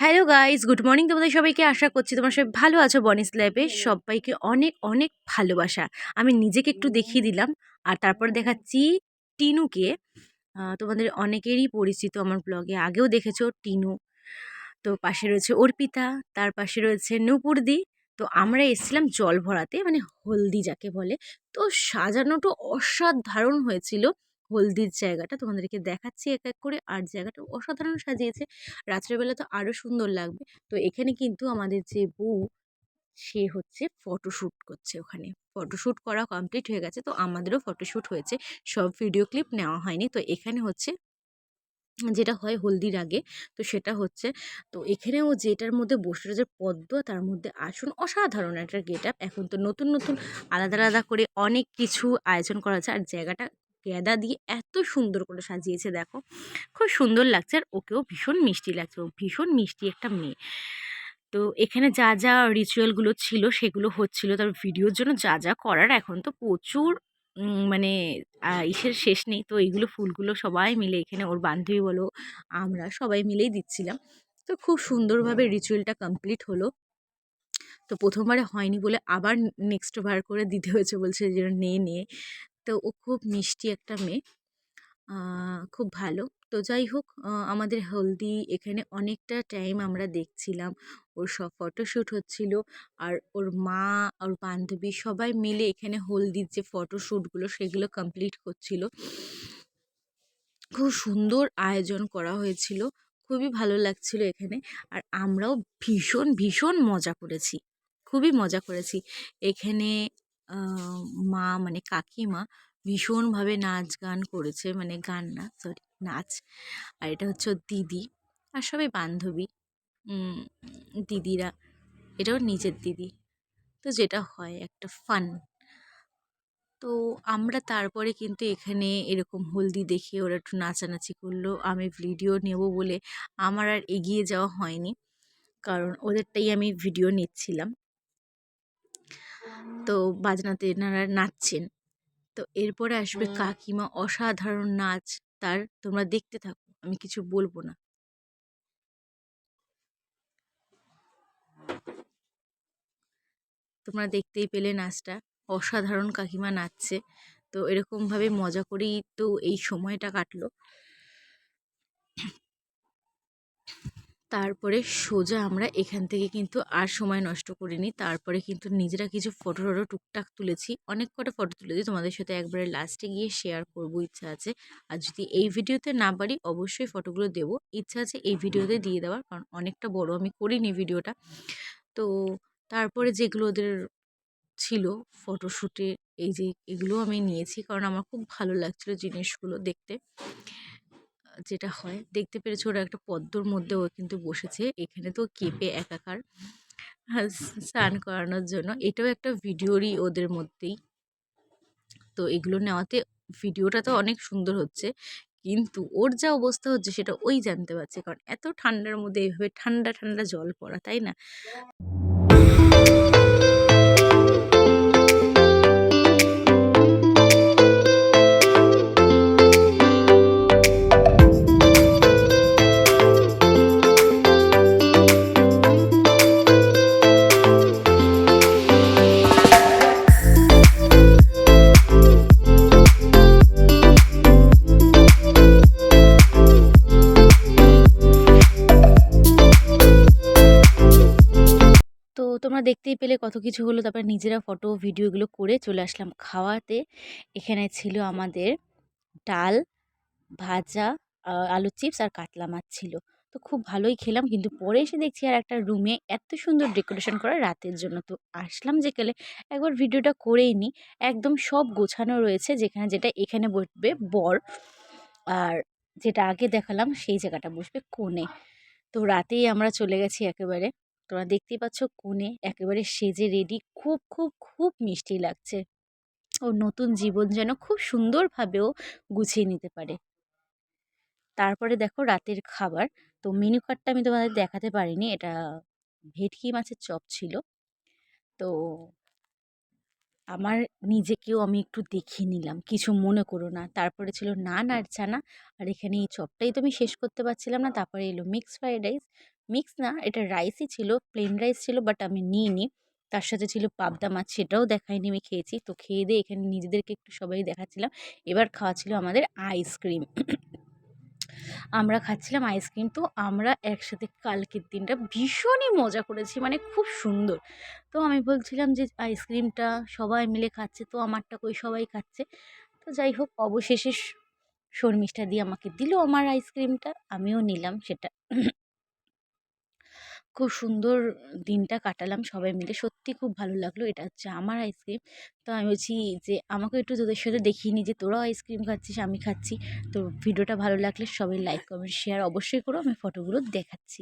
Hello guys good morning তোমাদের সবাইকে। আশা করছি তোমার সবাই ভালো আছো বনিস ল্যাবে সবাইকে অনেক অনেক ভালোবাসা। আমি নিজেকে একটু দেখিয়ে দিলাম। আর তারপর দেখাচ্ছি টিনুকে। তোমাদের অনেকেরই পরিচিত আমার ব্লগে আগেও দেখেছ টিনু। তো পাশে রয়েছে অর্পিতা। তার পাশে রয়েছে নূপুরদি। তো আমরা এসেছিলাম জল ভরাতে মানে হলদি যাকে বলে। তো সাজানোটা অসাধারণ হয়েছিল। হলদির জায়গাটা তোমাদেরকে দেখাচ্ছি এক এক করে। আর জায়গাটা অসাধারণ সাজিয়েছে। রাত্রেবেলা তো আরও সুন্দর লাগবে। তো এখানে কিন্তু আমাদের যে বউ, সে হচ্ছে ফটোশ্যুট করছে ওখানে। ফটোশ্যুট করা কমপ্লিট হয়ে গেছে। তো আমাদেরও ফটোশ্যুট হয়েছে। সব ভিডিও ক্লিপ নেওয়া হয়নি। তো এখানে হচ্ছে, যেটা হয় হলদির আগে, তো সেটা হচ্ছে, তো এখানেও যেটার মধ্যে বসে রয়েছে পদ্ম, তার মধ্যে আসন অসাধারণ একটা গেট আপ। এখন তো নতুন নতুন, আলাদা আলাদা করে অনেক কিছু আয়োজন করা হচ্ছে আর জায়গাটা গ্যাদা দিয়ে এত সুন্দর করে সাজিয়েছে, দেখো। খুব সুন্দর লাগছে আর ওকেও ভীষণ মিষ্টি লাগছে ও ভীষণ মিষ্টি একটা মেয়ে। তো এখানে যা যা রিচুয়ালগুলো ছিল সেগুলো হচ্ছিল, তার ভিডিওর জন্য যা যা করার এখন তো প্রচুর মানে ইসের শেষ নেই। তো এইগুলো ফুলগুলো সবাই মিলে এখানে ওর বান্ধবী বলো, আমরা সবাই মিলেই দিচ্ছিলাম। তো খুব সুন্দরভাবে রিচুয়ালটা কমপ্লিট হলো। তো প্রথমবারে হয়নি বলে আবার নেক্সট বার করে দিতে হয়েছে বলছে যে, নে নে। তো ও খুব মিষ্টি একটা মেয়ে। খুব ভালো। তো যাই হোক আমাদের হলদি এখানে অনেকটা টাইম আমরা দেখছিলাম। ওর সব ফটোশ্যুট হচ্ছিল আর ওর মা ওর বান্ধবী সবাই মিলে এখানে হলদির যে ফটোশ্যুটগুলো সেগুলো কমপ্লিট করছিল। খুব সুন্দর আয়োজন করা হয়েছিল। খুবই ভালো লাগছিল এখানে। আর আমরাও ভীষণ ভীষণ মজা করেছি। খুবই মজা করেছি। এখানে মা মানে কাকিমা ভীষণভাবে নাচ গান করেছে মানে গান না সরি নাচ। আর এটা হচ্ছে দিদি আর সবাই বান্ধবী। দিদিরা, এটাও নিজের দিদি। তো যেটা হয়, একটা ফান তো আমরা তারপরে কিন্তু এখানে এরকম হলদি দেখে ওরা একটু নাচানাচি করল। আমি ভিডিও নেব বলে আমার আর এগিয়ে যাওয়া হয়নি। কারণ ওদেরটাই আমি ভিডিও নিচ্ছিলাম। তো বাজনাতে এনারা নাচছেন। তো এরপরে আসবে কাকিমা অসাধারণ নাচ তার তোমরা দেখতে থাকো আমি কিছু বলব না। তোমরা দেখতেই পেলে নাচটা অসাধারণ কাকিমা নাচছে। তো এরকমভাবে মজা করেই তো এই সময়টা কাটলো। তারপরে সোজা আমরা এখান থেকে কিন্তু আর সময় নষ্ট করিনি। তারপরে কিন্তু নিজেরা কিছু ফটো টটো টুকটাক তুলেছি। অনেক কটা ফটো তুলেছি। তোমাদের সাথে একবারে লাস্টে গিয়ে শেয়ার করব, ইচ্ছা আছে। আর যদি এই ভিডিওতে না পারি, অবশ্যই ফটোগুলো দেবো। ইচ্ছা আছে এই ভিডিওতে দিয়ে দেওয়ার, কারণ অনেকটা বড় আমি করিনি ভিডিওটা। তো তারপরে যেগুলো ওদের ছিল ফটোশ্যুটে এই যে এগুলো আমি নিয়েছি, কারণ আমার খুব ভালো লাগছিল জিনিসগুলো দেখতে। যেটা হয়, দেখতে পেরেছ ওরা একটা পদ্মর মধ্যে ও কিন্তু বসেছে। এখানে তো কেঁপে একাকার স্নান করানোর জন্য। এটাও একটা ভিডিওরই ওদের মধ্যেই। তো এগুলো নেওয়াতে ভিডিওটা তো অনেক সুন্দর হচ্ছে। কিন্তু ওর যা অবস্থা হচ্ছে সেটা ওই জানতে পারছে। কারণ এত ঠান্ডার মধ্যে এইভাবে ঠান্ডা ঠান্ডা জল পড়া, তাই না? তোমরা দেখতেই পেলে কত কিছু হলো। তারপর নিজেরা ফটো ভিডিও এগুলো করে চলে আসলাম খাওয়াতে। এখানে ছিল আমাদের ডাল, ভাজা আলুর চিপস আর কাতলা মাছ ছিল। তো খুব ভালোই খেলাম কিন্তু পরে এসে দেখছি আর একটা রুমে এত সুন্দর ডেকোরেশন করা রাতের জন্য। তো আসলাম যে গেলে একবার ভিডিওটা করেই নি। একদম সব গোছানো রয়েছে যেখানে যেটা এখানে বসবে বর। আর যেটা আগে দেখালাম সেই জায়গাটা বসবে কোণে। তো রাতেই আমরা চলে গেছি একেবারে। তোমরা দেখতেই পাচ্ছ কোণে একেবারে সেজে রেডি। খুব খুব খুব মিষ্টি লাগছে। ওর নতুন জীবন যেন খুব সুন্দরভাবেও গুছিয়ে নিতে পারে। তারপরে দেখো রাতের খাবার। তো মেনু কার্ডটা আমি তোমাদের দেখাতে পারিনি। এটা ভেটকি মাছের চপ ছিল। তো আমার নিজেকেও আমি একটু দেখিয়ে নিলাম। কিছু মনে করো না। তারপরে ছিল নান আর চানা। আর এখানে এই চপটাই তো আমি শেষ করতে পারছিলাম না। তারপরে এলো মিক্সড ফ্রাইড রাইস মিক্স না, এটা রাইসই ছিল প্লেন রাইস ছিল বাট আমি নিইনি। তার সাথে ছিল পাবদা মাছ, সেটাও দেখাইনি, আমি খেয়েছি। তো খেয়ে দিয়ে এখানে নিজেদেরকে একটু সবাই দেখাচ্ছিলাম। এবার খাওয়া ছিল আমাদের আইসক্রিম আমরা খাচ্ছিলাম আইসক্রিম তো আমরা একসাথে কালকের দিনটা ভীষণই মজা করেছি মানে খুব সুন্দর। তো আমি বলছিলাম যে আইসক্রিমটা সবাই মিলে খাচ্ছে, তো আমারটা কই সবাই খাচ্ছে? তো যাই হোক, অবশেষে শর্মিষ্ঠা দিয়ে আমাকে দিল আমার আইসক্রিমটা আমিও নিলাম সেটা। খুব সুন্দর দিনটা কাটালাম সবাই মিলে। সত্যি খুব ভালো লাগল এটা হচ্ছে আমার আইসক্রিম। তো আমি বলছি যে আমাকে একটু তোদের সাথে দেখিয়ে নি যে, তোরাও আইসক্রিম খাচ্ছিস, আমি খাচ্ছি। তো ভিডিওটা ভালো লাগলে সবাই লাইক, কমেন্ট, শেয়ার অবশ্যই করো। আমি ফটোগুলো দেখাচ্ছি।